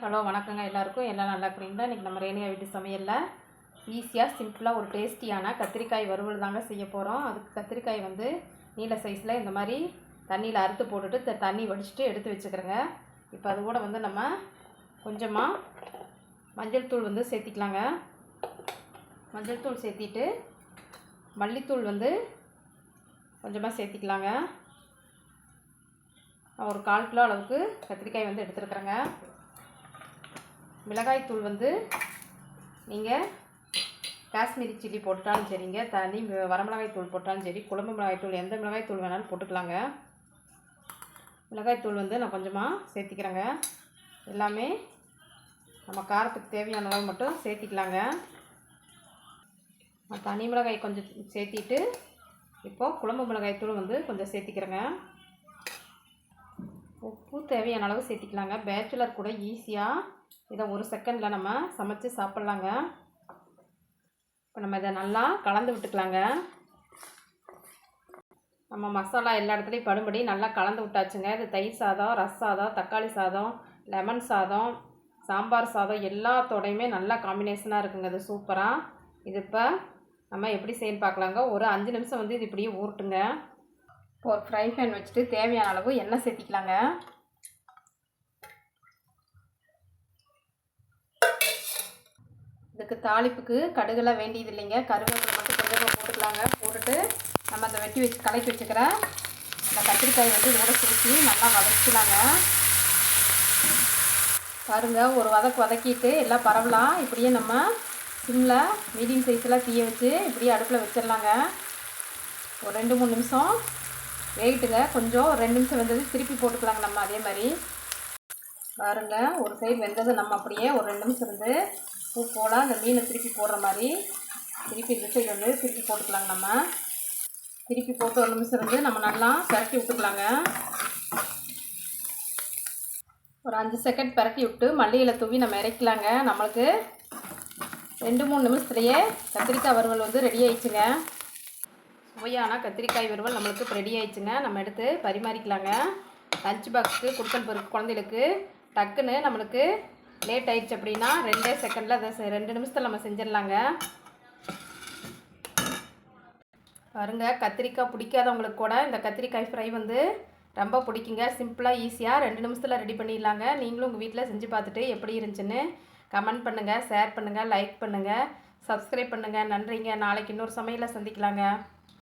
Hello வணக்கங்க எல்லாருக்கும். எல்லாம் நல்லா இருக்கிறீங்களா? இன்றைக்கி நம்ம ரேணியா வீட்டு சமையலில் ஈஸியாக சிம்பிளாக ஒரு டேஸ்டியான கத்திரிக்காய் வறுவல் தாங்க செய்ய போகிறோம் அதுக்கு கத்திரிக்காய் வந்து நீல சைஸில் இந்த மாதிரி தண்ணியில் அறுத்து போட்டுட்டு த- தண்ணி வடிச்சிட்டு எடுத்து வச்சுக்கிறேங்க. இப்போ அது கூட வந்து நம்ம கொஞ்சமாக மஞ்சள் தூள் வந்து சேர்த்திக்கலாங்க. மஞ்சள் தூள் சேர்த்திட்டு மல்லித்தூள் வந்து கொஞ்சமாக சேர்த்திக்கலாங்க. ஒரு கால் கிலோ அளவுக்கு கத்திரிக்காய் வந்து எடுத்துருக்குறேங்க. மிளகாய்த்தூள் வந்து நீங்கள் காஷ்மீரி சில்லி போட்டாலும் சரிங்க தனி மி- வரமிளகாய் தூள் போட்டாலும் சரி குழம்பு மிளகாய் தூள் எந்த மிளகாய் தூள் வேணாலும் போட்டுக்கலாங்க. மிளகாய்த்தூள் வந்து நான் கொஞ்சமாக சேர்த்திக்கிறேங்க. எல்லாமே நம்ம காரத்துக்கு தேவையான அளவு மட்டும் சேர்த்திக்கலாங்க. தனி மிளகாய் கொஞ்சம் சேர்த்திட்டு இப்போது குழம்பு மிளகாய் தூள் வந்து கொஞ்சம் சேர்த்திக்கிறேங்க. உப்பு தேவையான அளவு சேர்த்திக்கலாங்க. பேச்சுலர் கூட ஈஸியாக இதை ஒரு செகண்டில் நம்ம சமைச்சு சாப்பிட்லாங்க. இப்போ நம்ம இதை நல்லா கலந்து விட்டுக்கலாங்க. நம்ம மசாலா எல்லா இடத்துலையும் படும்படி நல்லா கலந்து விட்டாச்சுங்க. இது தயிர் சாதம் ரஸ் சாதம் தக்காளி சாதம் லெமன் சாதம் சாம்பார் சாதம் எல்லாத்தோடையுமே நல்லா காம்பினேஷனாக இருக்குங்க. இது சூப்பராக இது இப்போ நம்ம எப்படி செய்யணும் பார்க்கலாங்க. ஒரு அஞ்சு நிமிஷம் வந்து இது இப்படியே ஊறட்டுங்க. ஒரு ஃப்ரை பேன் வச்சுட்டு தேவையான அளவு எண்ணெய் சேர்த்திக்கலாங்க. இதுக்கு தாளிப்புக்கு கடுகெல்லாம் வேண்டியது இல்லைங்க. கருவேப்பிலை மட்டும் கொஞ்சமாக போட்டுக்கலாங்க. போட்டுட்டு நம்ம அதை வெட்டி வச்சு கலக்கி வச்சுக்கிற அந்த கத்திரிக்காய் வந்து இதோட சேர்த்து நல்லா வதக்கிக்கலாங்க. பாருங்க ஒரு வதக்கு வதக்கிட்டு எல்லாம் பரவலாம். இப்படியே நம்ம சிம்மில் மீடியம் சைஸில் தீய வச்சு இப்படியே அடுப்பில் வச்சிடலாங்க. ஒரு ரெண்டு மூணு நிமிஷம் வெயிட்டுங்க. கொஞ்சம் ரெண்டு நிமிஷம் வெந்தது திருப்பி போட்டுக்கலாங்க நம்ம அதே மாதிரி. பாருங்க ஒரு சைடு வெந்தது நம்ம அப்படியே ஒரு ரெண்டு நிமிஷம் இருந்து பூ போல அந்த மீனை திருப்பி போடுற மாதிரி. திருப்பி இந்த சைடு வந்து திருப்பி போட்டுக்கலாங்க நம்ம. திருப்பி போட்டு ஒரு நிமிஷம் இருந்து நம்ம நல்லா பரட்டி விட்டுக்கலாங்க. ஒரு அஞ்சு செகண்ட் பரட்டி விட்டு மல்லியில் தூவி நம்ம இறக்கலாங்க. நம்மளுக்கு ரெண்டு மூணு நிமிஷத்துலேயே கத்திரிக்காய் வறுவல் வந்து ரெடி ஆயிடுச்சுங்க. சுவையான கத்திரிக்காய் வறுவல் நம்மளுக்கு இப்போ ரெடி ஆயிடுச்சுங்க. நம்ம எடுத்து பரிமாறிக்கலாங்க. லஞ்ச் பாக்ஸுக்கு கொடுத்தல் பொருக்கு குழந்தைகளுக்கு டக்குன்னு நம்மளுக்கு லேட் ஆயிடுச்சு அப்படின்னா ரெண்டே செகண்டில் அதை செ- ரெண்டு நிமிஷத்தில் நம்ம செஞ்சிடலாங்க. பாருங்க கத்திரிக்காய் பிடிக்காதவங்களுக்கு கூட இந்த கத்திரிக்காய் ஃப்ரை வந்து ரொம்ப பிடிக்குங்க. சிம்பிளாக ஈஸியாக ரெண்டு நிமிஷத்தில் ரெடி பண்ணிடலாங்க. நீங்களும் உங்கள் வீட்டில் செஞ்சு பார்த்துட்டு எப்படி இருந்துச்சுன்னு கமெண்ட் பண்ணுங்கள் ஷேர் பண்ணுங்கள் லைக் பண்ணுங்கள் சப்ஸ்கிரைப் பண்ணுங்கள் நன்றிங்க. நாளைக்கு இன்னொரு சமையலை சந்திக்கலாங்க.